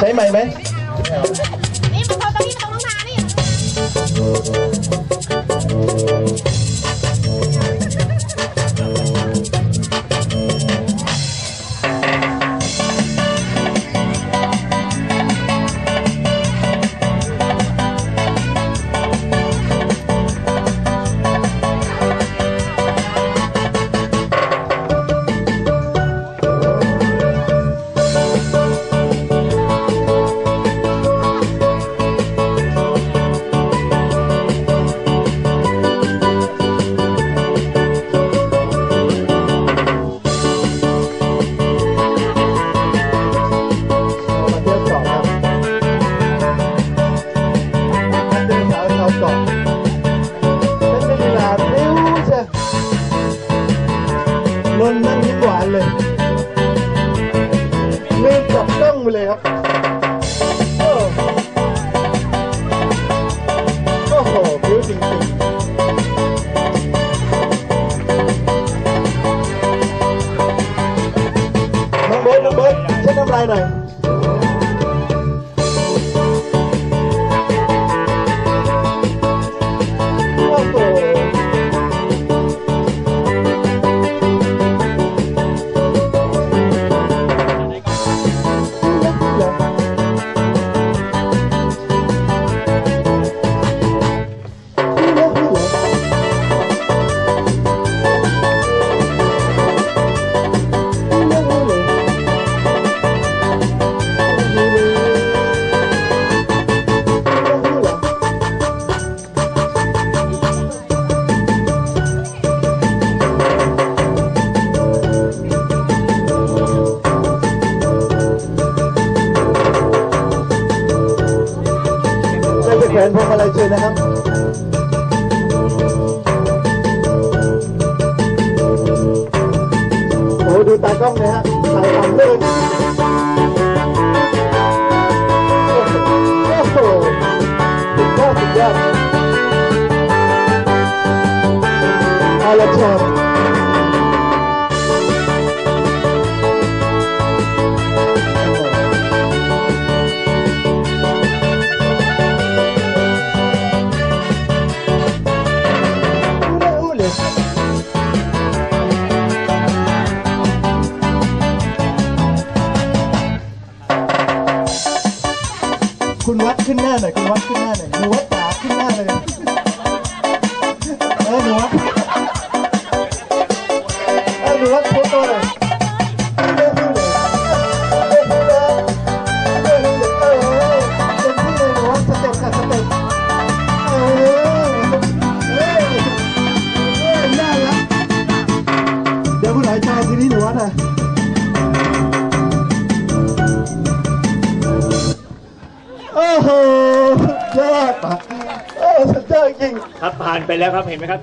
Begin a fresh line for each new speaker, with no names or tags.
ใช้ไหมค์
เดิ
นสาวชาวเกาะฉันไม่มีเวลาเร็วเชียนนท์ ขวนพวงมาลัยเชิญนะครับโอ้ดูตากล้องนะฮะถ่ายทำเลยโอ้โหโอ้โหสุดยอดสุดยอด คุณวัดขึ้นหน้าหน่อยคุณวัดขึ้นหน้าหน่อยหนูวัดจ๋าขึ้นหน้าเลยเออหนูวัดเออหนูวัดโฟโต้หน่อยเร็วๆเลยเร็วๆเลยเร็วๆเลยเออเต็มที่เลยหนูวัดสเต็ปค่ะสเต็ป เดี๋ยวคุณหอยจอคืนนี้หนูวัดอะโอ้โหยอดปะโอ้สุดยอดจริง
ครับผ่านไปแล้วครับเห็นไหมครับ